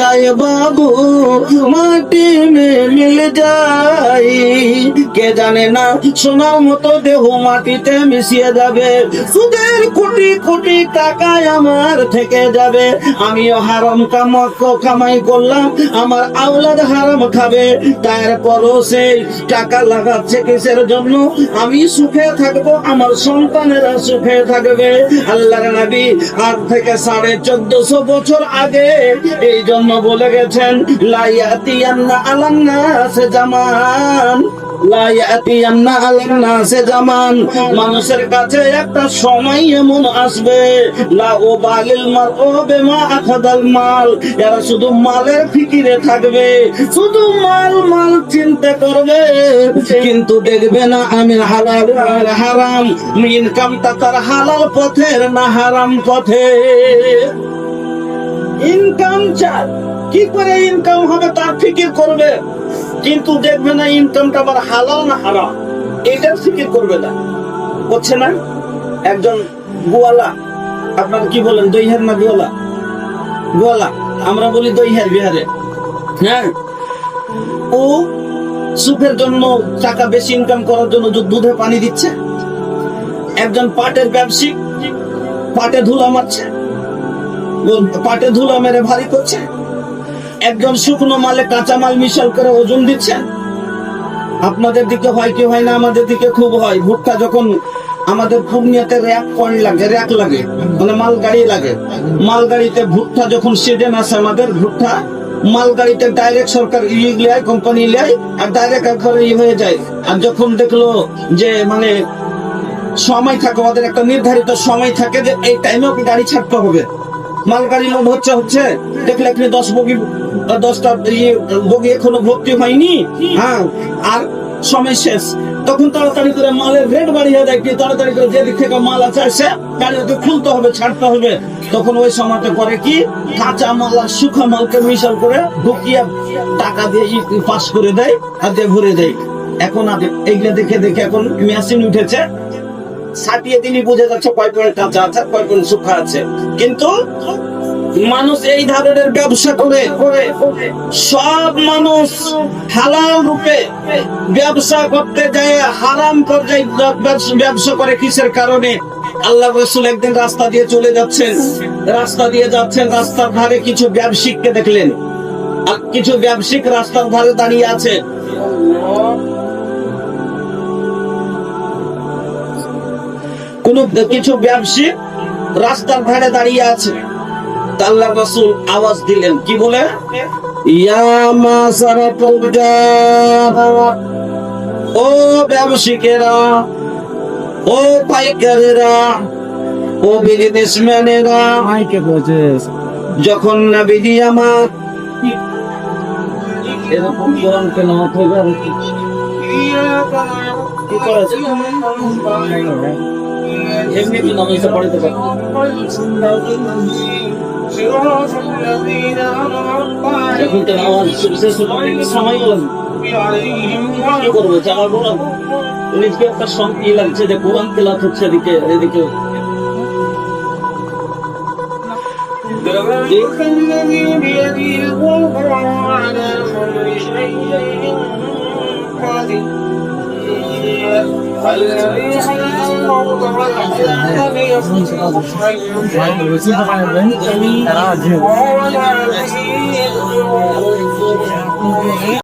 आए बाबू মাটি মে মিল যাই কে জানে না সোনার মতো দেহ মাটিতে মিশিয়ে যাবে সুদের কোটি কোটি টাকায় আমার থেকে যাবে আমিও হারাম কামক কামাই করলাম আমার আওলাদ হারাম খাবে তারপরও সেই টাকা লাগাচ্ছে কিসের জন্য আমি সুখে থাকবো আমার সন্তানেরা সুখে থাকবে আল্লাহর নবী আজ থেকে সাড়ে চোদ্দশো বছর আগে এই জন্য বলে গেছেন, লাইয়াতিয়ান্না জামান। লাইয়াতিয়ান্না জামান। মানুষের কাছে একটা সময় এমন আসবে ও বালিল মাল ও বেমা আখাদাল মাল। এরা শুধু মালের ফিকিরে থাকবে, শুধু মাল মাল চিন্তা করবে। কিন্তু দেখবে না, আমি হালাল হারাম। ইনকামটা তার হালাল পথের না হারাম পথে। ইনকাম চায়, কি করে ইনকাম হবে, তার ফিকির করবে। কিন্তু দেখবে না ইনকামটা আবার হালাল না হারাম এটার ফিকির করবে না। হচ্ছে না? একজন গোয়ালা, আপনারা কি বলেন, দইহার না গোয়ালা? গোয়ালা, আমরা বলি দইহার বিহারে। হ্যাঁ? ও সুখের জন্য টাকা বেশি ইনকাম করার জন্য দুধে পানি দিচ্ছে। একজন পাটের ব্যবসায়িক পাটে ধুলা মারছে। পাটে ধুলা মেরে ভারী করছে। একজন শুকনো মালে কাঁচা মাল মিশাল করে ওজন দিচ্ছেন আপনাদের দিকে হয় কি হয় না, আমাদের দিকে খুব হয়। ভুট্টা যখন আমাদের পূর্ণিয়াতে র্যাক পয়েন্ট লাগে, র্যাক লাগে মানে মালগাড়ি লাগে। মালগাড়িতে ভুট্টা যখন সিজন আসে আমাদের, ভুট্টা মালগাড়িতে ডাইরেক্ট সরকার নেয় কোম্পানি নেয় আর ডাইরেক্ট একবার ই হয়ে যায়। আর যখন দেখল যে মানে সময় থাকে ওদের একটা নির্ধারিত সময় থাকে যে, এই টাইমে গাড়ি ছাড়তে হবে। মালগাড়ি হচ্ছে হচ্ছে? দেখলে এখানে দশ বগি দশটা ইয়ে বগি এখনও ভর্তি হয়নি? হ্যাঁ আর সময় শেষ। তখন তাড়াতাড়ি করে মালের রেট বাড়িয়ে দেয় কি তাড়াতাড়ি করে যে দিক থেকে মাল আছে সে গাড়ি ওকে খুলতে হবে, ছাড়তে হবে। তখন ওই সময়তে করে কি? কাঁচা মাল আর শুকা মালকে মিশাল করে ঢুকিয়ে টাকা দিয়ে পাস করে দেয় আর দিয়ে ভরে দেয়। এখন আর এইগুলো দেখে দেখে এখন মেশিন উঠেছে। ছাটিয়ে দিনই বুঝে যাচ্ছে কয় পয়েন্ট কাঁচা আছে কয় পয়েন্ট শুকা আছে। কিন্তু মানুষ এই ধরনের ব্যবসা করে সব মানুষ হালাল রূপে ব্যবসা করতে যায়, হারাম পর্যায়ে ব্যবসা করে কিসের কারণে? আল্লাহ রসুল একদিন রাস্তা দিয়ে চলে যাচ্ছেন, রাস্তা দিয়ে যাচ্ছেন, রাস্তার ধারে কিছু ব্যবসায়িককে দেখলেন। আর কিছু ব্যবসায়িক রাস্তার ধারে দাঁড়িয়ে আছে। কোন কিছু ব্যবসায়িক রাস্তার ধারে দাঁড়িয়ে আছে। আল্লাহ রাসূল আওয়াজ দিলেন, কি বলে? ইয়া মাসারা তুজার ও ব্যবসায়িকেরা ও পাইকারেরা, ও বিজনেসম্যানেরা মাইকে বলছিস যখন নবীজি আমার এরকম গরম কেন হবে কি? করেছে এমনি তো নামাজে পড়তে পারে এখন তো নামাজ শেষ হতে সময় লাগবে কি করবো জানাবো না নিজকে একটা শান্তি লাগছে যে কোরআন তেলাত হচ্ছে এদিকে এদিকে الذي بيده الملك وهو على كل شيء قدير তারা